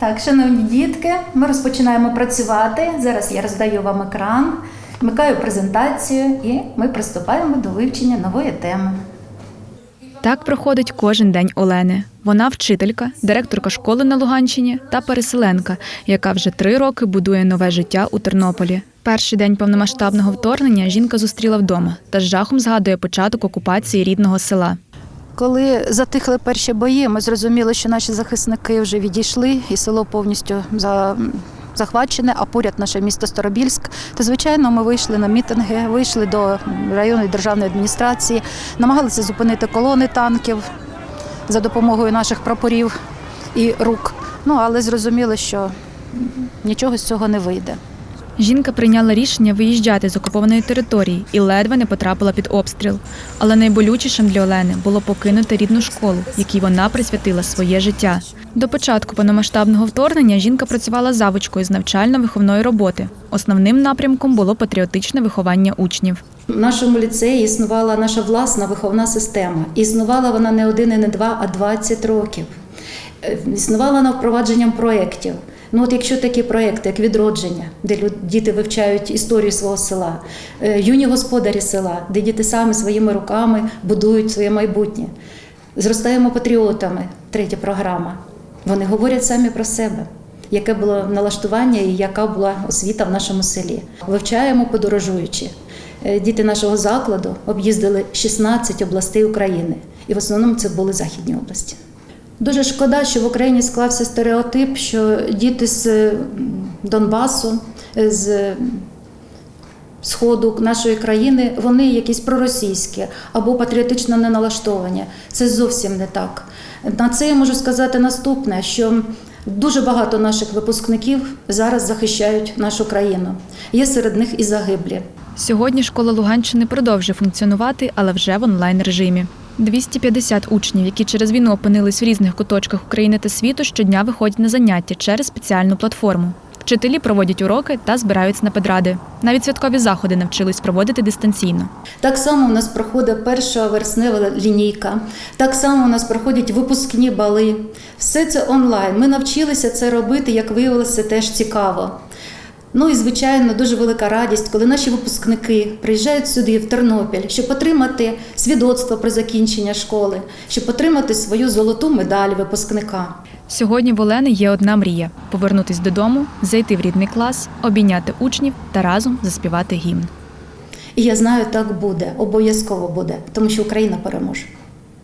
Так, шановні дітки, ми розпочинаємо працювати. Зараз я роздаю вам екран, вмикаю презентацію і ми приступаємо до вивчення нової теми. Так проходить кожен день Олени. Вона вчителька, директорка школи на Луганщині та переселенка, яка вже три роки будує нове життя у Тернополі. Перший день повномасштабного вторгнення жінка зустріла вдома та з жахом згадує початок окупації рідного села. Коли затихли перші бої, ми зрозуміли, що наші захисники вже відійшли, і село повністю за. Захвачене, а поряд наше місто Старобільськ. То звичайно, ми вийшли на мітинги, вийшли до районної державної адміністрації, намагалися зупинити колони танків за допомогою наших прапорів і рук. Ну але зрозуміли, що нічого з цього не вийде. Жінка прийняла рішення виїжджати з окупованої території і ледве не потрапила під обстріл. Але найболючішим для Олени було покинути рідну школу, якій вона присвятила своє життя. До початку повномасштабного вторгнення жінка працювала завучкою з навчально-виховної роботи. Основним напрямком було патріотичне виховання учнів. В нашому ліцеї існувала наша власна виховна система. Існувала вона не один і не два, а 20 років. Е, Існувала вона впровадженням проєктів. Ну, от якщо такі проєкти, як відродження, де діти вивчають історію свого села, е, юні господарі села, де діти самі своїми руками будують своє майбутнє. Зростаємо патріотами, третя програма. Вони говорять самі про себе, яке було налаштування і яка була освіта в нашому селі. Вивчаємо подорожуючи. Е, Діти нашого закладу об'їздили 16 областей України, і в основному це були західні області. Дуже шкода, що в Україні склався стереотип, що діти з Донбасу, е, з сходу нашої країни, вони якісь проросійські або патріотично не налаштовані. Це зовсім не так. На це я можу сказати наступне: що дуже багато наших випускників зараз захищають нашу країну. Є серед них і загиблі. Сьогодні школа Луганщини продовжує функціонувати, але вже в онлайн режимі. 250 учнів, які через війну опинились в різних куточках України та світу, щодня виходять на заняття через спеціальну платформу. Вчителі проводять уроки та збираються на педради. Навіть святкові заходи навчились проводити дистанційно. Так само у нас проходить перша вереснева лінійка, так само у нас проходять випускні бали. Все це онлайн. Ми навчилися це робити, як виявилося, теж цікаво. Ну і звичайно, дуже велика радість, коли наші випускники приїжджають сюди, в Тернопіль, щоб отримати свідоцтво про закінчення школи, щоб отримати свою золоту медаль випускника. Сьогодні в Олени є одна мрія повернутись додому, зайти в рідний клас, обійняти учнів та разом заспівати гімн. І я знаю, так буде, обов'язково буде, тому що Україна переможе.